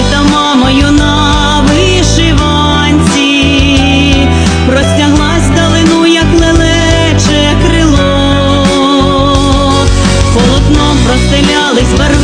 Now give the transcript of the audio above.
Читамо мою на вишиванці, простяглась далину, як лелече крило, полотном простелялись барви.